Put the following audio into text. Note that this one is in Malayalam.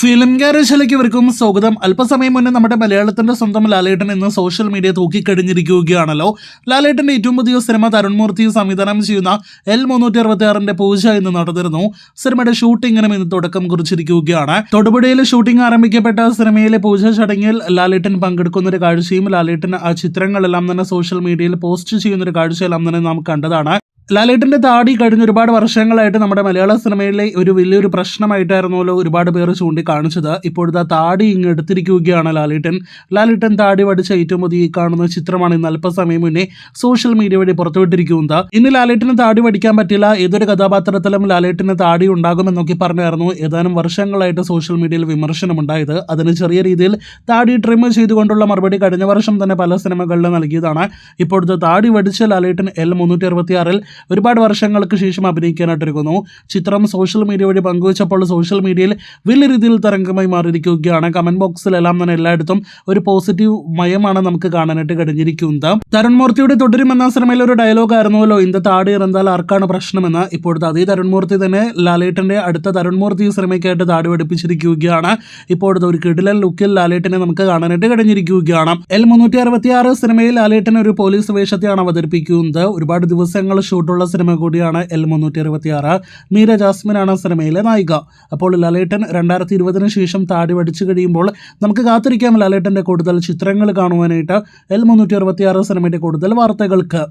ഫിലിം ഗാരേജിലേക്ക് ഇവർക്കും സ്വാഗതം. അല്പസമയം മുന്നേ നമ്മുടെ മലയാളത്തിന്റെ സ്വന്തം ലാലേട്ടൻ ഇന്ന് സോഷ്യൽ മീഡിയ തൂക്കിക്കഴിഞ്ഞിരിക്കുകയാണല്ലോ. ലാലേട്ടന്റെ ഏറ്റവും പുതിയ സിനിമ തരുൺമൂർത്തി സംവിധാനം ചെയ്യുന്ന എൽ മുന്നൂറ്റി അറുപത്തി ആറിന്റെ പൂജ ഇന്ന് നടന്നിരുന്നു. സിനിമയുടെ ഷൂട്ടിങ്ങിനും ഇന്ന് തുടക്കം കുറിച്ചിരിക്കുകയാണ്. തൊടുപുഴയിൽ ഷൂട്ടിംഗ് ആരംഭിക്കപ്പെട്ട സിനിമയിലെ പൂജ ചടങ്ങിൽ ലാലേട്ടൻ പങ്കെടുക്കുന്ന ഒരു കാഴ്ചയും ലാലേട്ടൻ ആ ചിത്രങ്ങളെല്ലാം തന്നെ സോഷ്യൽ മീഡിയയിൽ പോസ്റ്റ് ചെയ്യുന്ന ഒരു കാഴ്ചയെല്ലാം തന്നെ നാം കണ്ടതാണ്. ലാലേട്ടന്റെ താടി കഴിഞ്ഞ ഒരുപാട് വർഷങ്ങളായിട്ട് നമ്മുടെ മലയാള സിനിമയിലെ ഒരു വലിയൊരു പ്രശ്നമായിട്ടായിരുന്നല്ലോ ഒരുപാട് പേർ ചൂണ്ടിക്കാണിച്ചത്. ഇപ്പോഴത്തെ താടി ഇങ്ങ് എടുത്തിരിക്കുകയാണ് ലാലേട്ടൻ. ലാലേട്ടൻ താടി വടിച്ച ഏറ്റവും പുതിയ കാണുന്ന ചിത്രമാണ് ഇന്ന് അല്പസമയം മുന്നേ സോഷ്യൽ മീഡിയ വഴി പുറത്തുവിട്ടിരിക്കുന്നത്. ഇന്ന് ലാലേട്ടന് താടി വടിക്കാൻ പറ്റില്ല. ഏതൊരു കഥാപാത്രത്തിലും ലാലേട്ടന് താടി ഉണ്ടാകുമെന്നൊക്കെ പറഞ്ഞായിരുന്നു ഏതാനും വർഷങ്ങളായിട്ട് സോഷ്യൽ മീഡിയയിൽ വിമർശനമുണ്ടായത്. അതിന് ചെറിയ രീതിയിൽ താടി ട്രിം ചെയ്തുകൊണ്ടുള്ള മറുപടി കഴിഞ്ഞ വർഷം തന്നെ പല സിനിമകളിലും നൽകിയതാണ്. ഇപ്പോഴത്തെ താടി വടിച്ച ലാലേട്ടൻ എൽ മുന്നൂറ്റി ഒരുപാട് വർഷങ്ങൾക്ക് ശേഷം അഭിനയിക്കാനായിട്ടിരിക്കുന്നു. ചിത്രം സോഷ്യൽ മീഡിയ വഴി പങ്കുവച്ചപ്പോൾ സോഷ്യൽ മീഡിയയിൽ വലിയ രീതിയിൽ തരംഗമായി മാറിയിരിക്കുകയാണ്. കമന്റ് ബോക്സിലെല്ലാം തന്നെ എല്ലായിടത്തും ഒരു പോസിറ്റീവ് മയമാണ് നമുക്ക് കാണാനായിട്ട് കഴിഞ്ഞിരിക്കുന്നത്. തരുൺമൂർത്തിയുടെ തുടരും എന്ന സിനിമയിൽ ഒരു ഡയലോഗ് ആയിരുന്നല്ലോ ഇന്ത താടി ഇറന്നാൽ ആർക്കാണ് പ്രശ്നമെന്ന്? ഇപ്പോഴത്തെ അതേ തരുൺമൂർത്തി തന്നെ ലാലേട്ടന്റെ അടുത്ത തരുൺമൂർത്തി സിനിമയ്ക്കായിട്ട് താടി പഠിപ്പിച്ചിരിക്കുകയാണ്. ഇപ്പോഴത്തെ ഒരു കിടിലൻ ലുക്കിൽ ലാലേട്ടനെ നമുക്ക് കാണാനായിട്ട് കഴിഞ്ഞിരിക്കുകയാണ്. എൽ മുന്നൂറ്റി അറുപത്തി ആറ് സിനിമയിൽ ലാലേട്ടൻ ഒരു പോലീസ് വേഷത്തെയാണ് അവതരിപ്പിക്കുന്നത്. ഒരുപാട് ദിവസങ്ങൾ ഷൂട്ടുള്ള സിനിമ കൂടിയാണ് എൽ മുന്നൂറ്റി അറുപത്തി ആറ് മീര ജാസ്മിനാണ് സിനിമയിലെ നായിക. അപ്പോൾ ലാലേട്ടൻ രണ്ടായിരത്തി ഇരുപതിന് ശേഷം താടി വടിച്ചു കഴിയുമ്പോൾ നമുക്ക് കാത്തിരിക്കാം ലാലേട്ടന്റെ കൂടുതൽ ചിത്രങ്ങൾ കാണുവാനായിട്ട് എൽ മുന്നൂറ്റി അറുപത്തി ആറ് സിനിമയുടെ കൂടുതൽ വാർത്തകൾക്ക്.